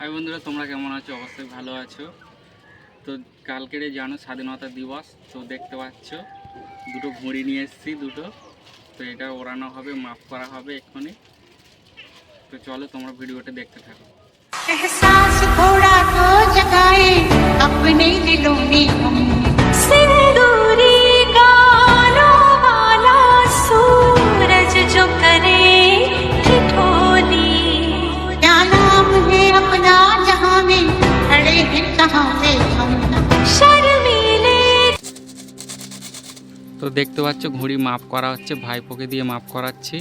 High বন্ধুরা তোমরা কেমন আছো অবশ্যই ভালো আছো তো কালকেরে জানো স্বাধীনতা দিবস তো দেখতে পাচ্ছ দুটো ঘুড়ি নিয়ে এসেছি দুটো তো এটা ওড়ানো হবে মাপ করা হবে এক্ষুনি তো চলো তোমরা ভিডিওটা দেখতে থাকো एहसास थोड़ा तो जगाए अपने दिलों में দেখতে পাচ্ছ ঘুড়ি মাপ করা হচ্ছে ভাইপোকে দিয়ে মাপ করাচ্ছি।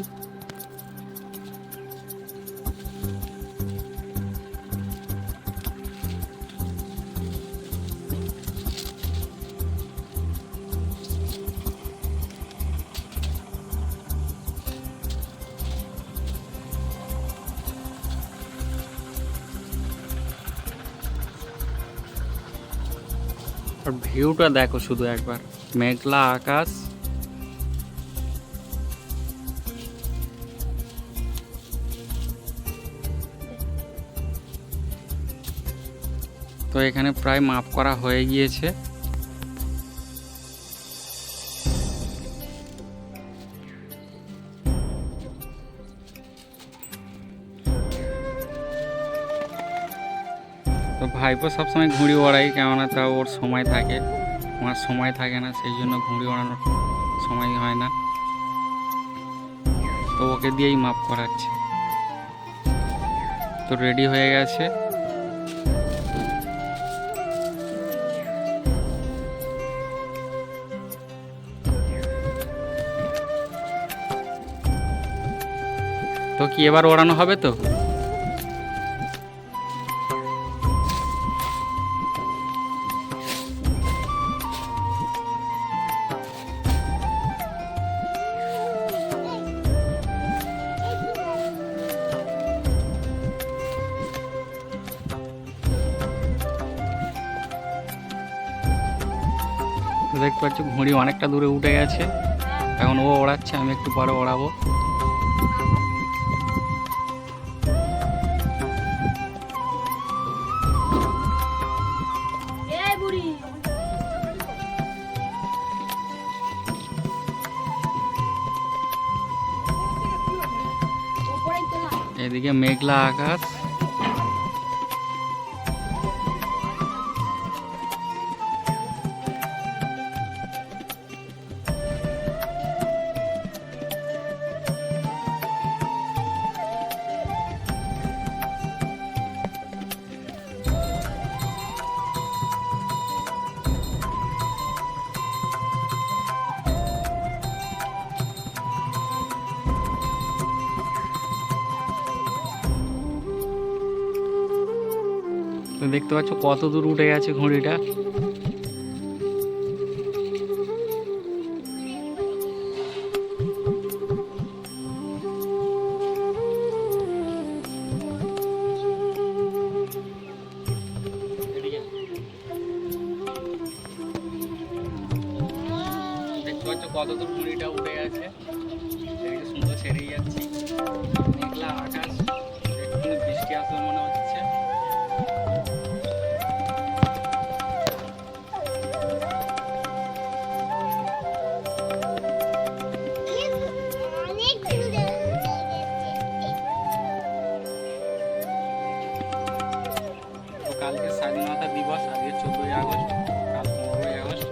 আর ভিউটা দেখো শুধু একবার। মেঘলা আকাশ। তো এখানে প্রায় মাপ করা হয়ে গিয়েছে। ভাইপো সবসময় ঘুড়ি ওড়াই, কেননা তা ওর সময় থাকে। আমার সময় থাকে না, সেই জন্য ঘুড়ি ওড়ানোর সময় হয় না। তো ওকে দিয়েই মাপ করাচ্ছে। তো রেডি হয়ে গেছে। তো কি এবার ওড়ানো হবে তো? দেখতে পাচ্ছ ঘুড়ি অনেকটা দূরে উঠে গেছে। এখন ও ওড়াচ্ছে আমি একটু পরে ওড়াবো। এদিকে মেঘলা আকাশ। তো দেখতে পাচ্ছ কত দূর উঠে গেছে ঘুড়িটা। দেখতে কত দূর ঘুড়িটা উঠে গেছে। কালকে স্বাধীনতা দিবস, আজকে চোদ্দোই আগস্ট, কাল পনেরোই আগস্ট।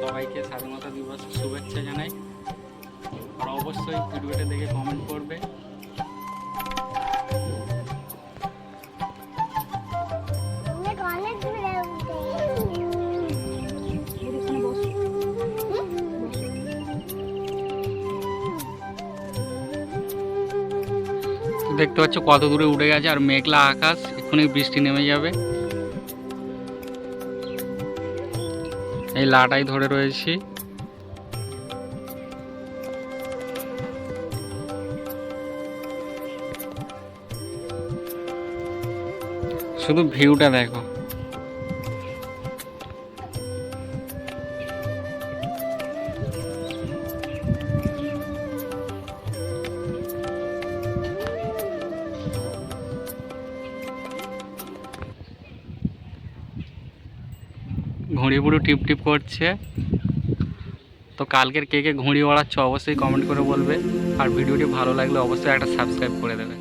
সবাইকে স্বাধীনতা দিবস শুভেচ্ছা জানাই। আর অবশ্যই ভিডিওটা দেখে কমেন্ট করবে। দেখতে পাচ্ছ কত দূরে উঠে গেছে আর মেঘলা আকাশ, এক্ষুনি বৃষ্টি নেমে যাবে। এই লাটাই ধরে রয়েছি। শুধু ভিউটা দেখো। ঘুড়ি পুরো টিপ টিপ করছে। তো কালকের কে কে ঘুড়ি ওড়াচ্ছ অবশ্যই কমেন্ট করে বলবে। আর ভিডিওটি ভালো লাগলে অবশ্যই একটা সাবস্ক্রাইব করে দেবে।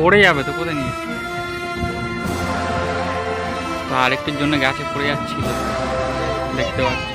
পড়ে যাবে তো কোথায় নিয়ে তো আরেকটির জন্য গাছে পড়ে যাচ্ছিল দেখতে পাচ্ছি।